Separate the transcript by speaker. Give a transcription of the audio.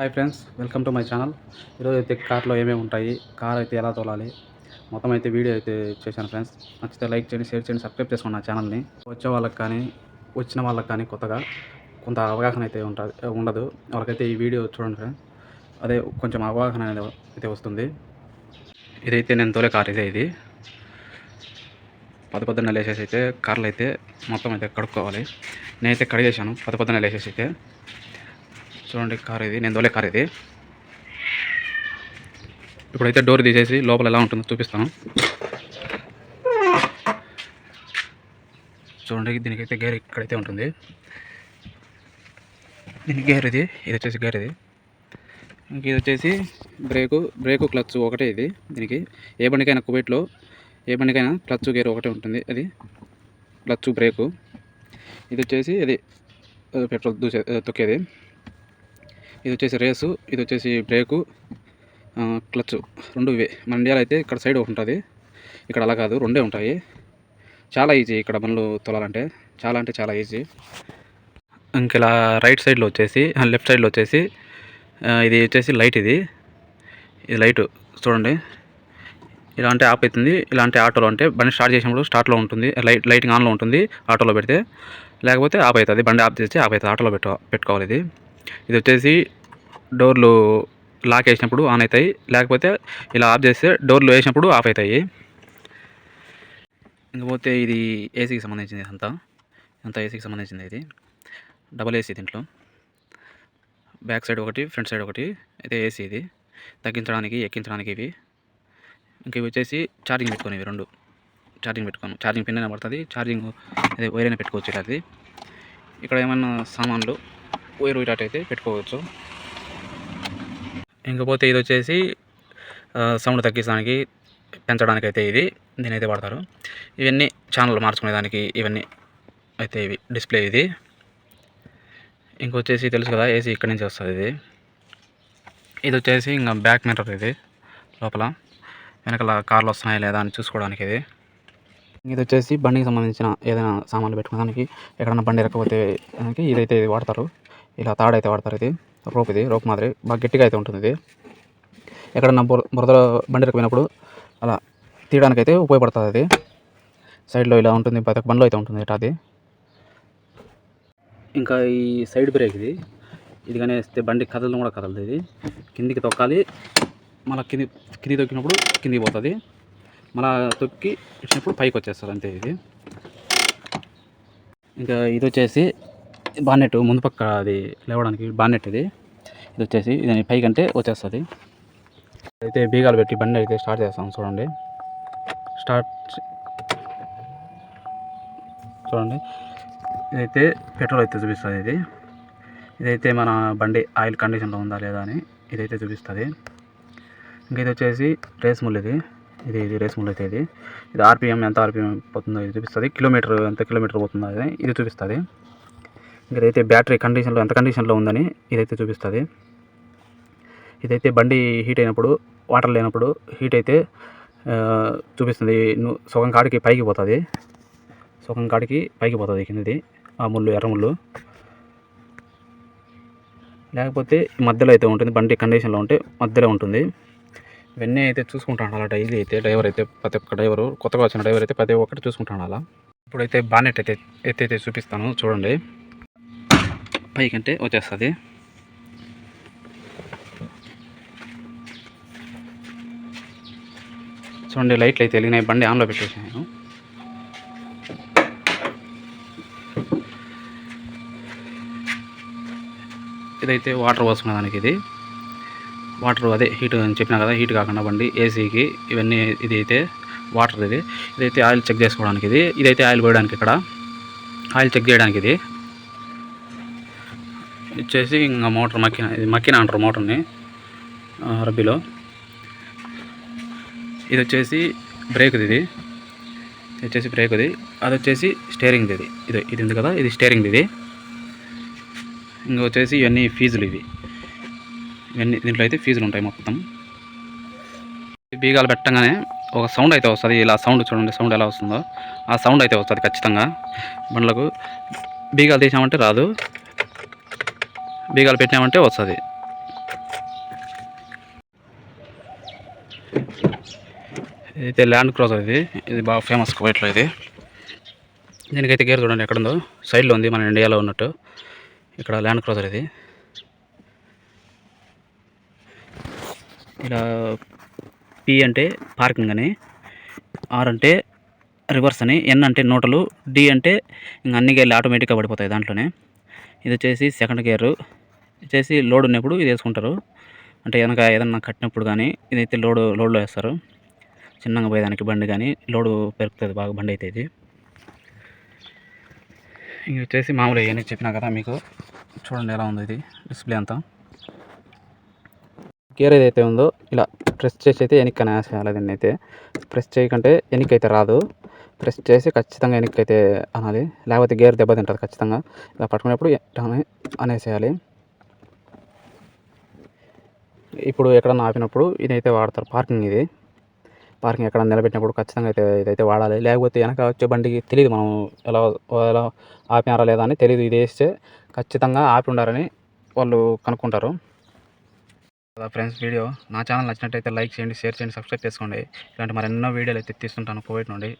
Speaker 1: Hi friends welcome to my channel. ఈరోజు అయితే కార్లో ఏమేమి ఉంటాయి కార్ అయితే ఎలా తోలాలి మొత్తం అయితే వీడియో అయితే చేశాను ఫ్రెండ్స్. నచ్చితే లైక్ చేయండి షేర్ చేయండి సబ్స్క్రైబ్ చేసుకోండి నా ఛానల్ని. వచ్చే వాళ్ళకి కానీ వచ్చిన వాళ్ళకి కానీ కొత్తగా కొంత అవగాహన అయితే ఉంటుంది ఉండదు. వాళ్ళకైతే ఈ వీడియో చూడండి ఫ్రెండ్స్. అదే కొంచెం అవగాహన అనేది అయితే వస్తుంది. ఇదైతే నేను తోలే కార్ ఇదే ఇది. పది పొద్దున్న లేచేసి అయితే కార్లు అయితే మొత్తం అయితే కడుక్కోవాలి. నేనైతే కడిగేశాను పది పొద్దున్న లేచేసి అయితే. చూడండి కార్ ఇది నేను దోలే కార్ ఇది. ఇప్పుడైతే డోర్ తీసేసి లోపల ఎలా ఉంటుందో చూపిస్తాను. చూడండి దీనికైతే గేర్ ఇక్కడైతే ఉంటుంది. దీని గేర్ ఇది ఇది వచ్చేసి గేర్ ఇది. ఇంక ఇది వచ్చేసి బ్రేకు బ్రేకు క్లచ్ ఒకటే ఇది దీనికి. ఏ బండికైనా కువైట్లో ఏ బండికైనా క్లచ్ గేర్ ఒకటే ఉంటుంది అది. Clutch brake. ఇది వచ్చేసి ఇది పెట్రోల్ దూసే తొక్కేది. ఇది వచ్చేసి రేసు ఇది వచ్చేసి బ్రేకు క్లచ్. రెండు ఇవే. మన ఇండియాలో అయితే ఇక్కడ సైడ్ ఒకటి ఉంటుంది. ఇక్కడ అలా కాదు రెండే ఉంటాయి. చాలా ఈజీ ఇక్కడ బండ్లు తొలాలంటే. చాలా అంటే చాలా ఈజీ. ఇంక ఇలా రైట్ సైడ్లో వచ్చేసి లెఫ్ట్ సైడ్లో వచ్చేసి ఇది వచ్చేసి లైట్ ఇది. ఇది లైట్. చూడండి. ఇలా అంటే ఆఫ్ అవుతుంది. ఇలా అంటే ఆటోలో అంటే బండి స్టార్ట్ చేసినప్పుడు స్టార్ట్లో ఉంటుంది. లైట్ లైటింగ్ ఆన్లో ఉంటుంది. ఆటోలో పెడితే. లేకపోతే ఆఫ్ అవుతుంది. బండి ఆఫ్ చేసి ఆఫ్ అవుతుంది. ఆటోలో పెట్టు పెట్టుకోవాలి ఇది. ఇది వచ్చేసి డోర్లు లాక్ వేసినప్పుడు ఆన్ అవుతాయి. లేకపోతే ఇలా ఆఫ్ చేస్తే డోర్లు వేసినప్పుడు ఆఫ్ అవుతాయి. ఇంకపోతే ఇది ఏసీకి సంబంధించింది అంతా అంతా ఏసీకి సంబంధించింది ఇది. డబల్ ఏసీ దీంట్లో. బ్యాక్ సైడ్ ఒకటి ఫ్రంట్ సైడ్ ఒకటి. అయితే ఏసీ ఇది. తగ్గించడానికి ఎక్కించడానికి ఇవి. ఇంక ఇవి వచ్చేసి ఛార్జింగ్ పెట్టుకొని ఇవి రెండు. ఛార్జింగ్ పెట్టుకోను. ఛార్జింగ్ పిన్ అయినా పడుతుంది. ఛార్జింగ్ అదే వైర్ అయినా పెట్టుకోవచ్చు ఇలా అది ఇక్కడ ఏమన్నా సామాన్లు వైర్ అయితే పెట్టుకోవచ్చు. ఇంకపోతే ఇది వచ్చేసి సౌండ్ తగ్గించడానికి పెంచడానికి అయితే ఇది. దీనైతే వాడతారు. ఇవన్నీ ఛానల్ మార్చుకునే దానికి ఇవన్నీ అయితే ఇవి డిస్ప్లే ఇది. ఇంకొచ్చేసి తెలుసు కదా ఏసీ ఇక్కడి నుంచి వస్తుంది ఇది. ఇది వచ్చేసి ఇంకా బ్యాక్ మిర్రర్ ఇది లోపల. వెనకాల కార్లు వస్తున్నాయా లేదా అని చూసుకోవడానికి ఇది. ఇది వచ్చేసి బండికి సంబంధించిన ఏదైనా సామాన్లు పెట్టుకోవడానికి ఎక్కడైనా బండి ఎరకపోతే దానికి ఇదైతే ఇది వాడతారు. ఇలా తాడైతే వాడతారు ఇది. రోప్ ఇది రోప్ మాదిరి. బాగా గట్టిగా అయితే ఉంటుంది ఇది. ఎక్కడన్నా బుర బురదలో బండి ఎరకపోయినప్పుడు అలా తీయడానికి అయితే ఉపయోగపడుతుంది అది. సైడ్లో ఇలా ఉంటుంది ప్రతి ఒక్క అయితే ఉంటుంది ఇట్లా అది. ఇంకా ఈ సైడ్ బ్రేక్ ఇది. ఇది కానీ వేస్తే బండి కదలడం కూడా కదలదు ఇది. కిందికి తొక్కాలి. మళ్ళీ కింది కింది తొక్కినప్పుడు కిందికి పోతుంది. మళ్ళీ తొక్కి ఇచ్చినప్పుడు పైకి వచ్చేస్తుంది అంతే ఇది. ఇంకా ఇది వచ్చేసి బాన్నెట్ ముందు పక్క అది లేవడానికి బాన్నెట్ ఇది. ఇది వచ్చేసి ఇది పై కంటే వచ్చేస్తుంది. అయితే బీగాలు పెట్టి బండి అయితే స్టార్ట్ చేస్తాం చూడండి. స్టార్ట్ చూడండి. ఇదైతే పెట్రోల్ అయితే చూపిస్తుంది ఇది. ఇదైతే మన బండి ఆయిల్ కండిషన్లో ఉందా లేదా అని ఇదైతే చూపిస్తుంది. ఇంకా ఇది వచ్చేసి రేస్ ముల్ ఇది. ఇది ఇది రేస్ ముల్ అయితే ఇది. ఇది ఆర్పిఎం ఎంత ఆర్పిఎం పోతుందో ఇది చూపిస్తుంది. కిలోమీటర్ ఎంత కిలోమీటర్ పోతుందో ఇది చూపిస్తుంది. ఇదైతే బ్యాటరీ కండిషన్లో ఎంత కండిషన్లో ఉందని ఇదైతే చూపిస్తుంది. ఇదైతే బండి హీట్ అయినప్పుడు వాటర్ లేనప్పుడు హీట్ అయితే చూపిస్తుంది. ను- సగం కాడికి పైకి పోతుంది. సగం కాడికి పైకి పోతుంది కిందది ఆ ముళ్ళు ఎర్ర ముళ్ళు. లేకపోతే మధ్యలో అయితే ఉంటుంది బండి కండిషన్లో ఉంటే మధ్యలో ఉంటుంది. ఇవన్నీ అయితే చూసుకుంటాను అలా డైలీ అయితే డ్రైవర్ అయితే ప్రతి ఒక్క డ్రైవరు కొత్తగా వచ్చిన డ్రైవర్ అయితే ప్రతి ఒక్కటి చూసుకుంటాను అలా ఇప్పుడైతే బానెట్ అయితే ఎత్తైతే చూపిస్తాను. చూడండి. పైకంటే వచ్చేస్తుంది. చూడండి లైట్లు అయితే వెలిగినాయి. బండి ఆన్లో పెట్టేసాను ఇదైతే వాటర్ పోసుకున్న దానికి ఇది. వాటర్ అదే హీట్ అని చెప్పినా కదా హీట్ కాకుండా బండి ఏసీకి ఇవన్నీ ఇది అయితే వాటర్ ఇది. ఇదైతే ఆయిల్ చెక్ చేసుకోవడానికి ఇది. ఇదైతే ఆయిల్ పోయడానికి ఇక్కడ. ఆయిల్ చెక్ చేయడానికి ఇది. ఇచ్చేసి ఇంకా మోటార్ మక్కిన ఇది మక్కిన అంటారు మోటార్ని అరబీలో. ఇది వచ్చేసి బ్రేక్ది ఇది. వచ్చేసి బ్రేక్ ఇది అది వచ్చేసి స్టేరింగ్ ఇది. ఇది ఇది ఉంది కదా ఇది స్టేరింగ్ ఇది. ఇంకా వచ్చేసి ఇవన్నీ ఫీజులు ఇవి. ఇవన్నీ దీంట్లో అయితే ఫీజులు ఉంటాయి మొత్తం. బీగాలు పెట్టగానే ఒక సౌండ్ అయితే వస్తుంది. ఇలా సౌండ్ చూడండి సౌండ్ ఎలా వస్తుందో. ఆ సౌండ్ అయితే వస్తుంది ఖచ్చితంగా. బండ్లకు బీగాలు తీసామంటే రాదు. బీగాలు పెట్టామంటే వస్తుంది. ఇదైతే ల్యాండ్ క్రాస్ ఇది. ఇది బాగా ఫేమస్ కువైట్లో ఇది. దీనికైతే గేర్ చూడండి ఎక్కడుందో. సైడ్లో ఉంది మన ఇండియాలో ఉన్నట్టు. ఇక్కడ ల్యాండ్ క్రాజర్ ఇది. ఇలా పి అంటే పార్కింగ్ అని ఆర్ అంటే రివర్స్ అని ఎన్ అంటే నోటలు డి అంటే ఇంక అన్ని గేర్లు ఆటోమేటిక్గా పడిపోతాయి దాంట్లోనే. ఇది వచ్చేసి సెకండ్ గేరు వచ్చేసి లోడ్ ఉన్నప్పుడు ఇది వేసుకుంటారు. అంటే వెనక ఏదన్నా కట్టినప్పుడు కానీ ఇదైతే లోడ్ లోడ్లో వేస్తారు. చిన్నగా పోయేదానికి బండి కానీ లోడు పెరుగుతుంది బాగా బండి అయితే ఇది. ఇంక వచ్చేసి మామూలు ఇవన్నీ చెప్పినా కదా మీకు. చూడండి ఎలా ఉంది ఇది డిస్ప్లే అంతా. గేర్ ఏదైతే ఉందో ఇలా ప్రెస్ చేసి అయితే వెనక్కి అనేసేయాలి దీన్ని అయితే ప్రెస్ చేయకంటే వెనక్కి అయితే రాదు. ప్రెస్ చేసి ఖచ్చితంగా వెనక్కి అయితే అనాలి. లేకపోతే గేర్ దెబ్బతింటుంది ఖచ్చితంగా. ఇలా పట్టుకునేప్పుడు అనేసేయాలి. ఇప్పుడు ఎక్కడన్నా ఆపినప్పుడు ఇదైతే వాడతారు. పార్కింగ్ ఇది. పార్కింగ్ ఎక్కడ నిలబెట్టినప్పుడు ఖచ్చితంగా అయితే ఇదైతే వాడాలి. లేకపోతే వెనక వచ్చే బండికి తెలియదు మనం ఎలా ఎలా ఆపినారా లేదా అని తెలియదు ఇది వేస్తే ఖచ్చితంగా ఆపి ఉండాలని వాళ్ళు కనుక్కుంటారు. కదా ఫ్రెండ్స్ వీడియో నా ఛానల్ నచ్చినట్టయితే లైక్ చేయండి షేర్ చేయండి సబ్స్క్రైబ్ చేసుకోండి. ఇలాంటి మరెన్నో వీడియోలు అయితే తీస్తుంటాను కోవిడ్ నుండి.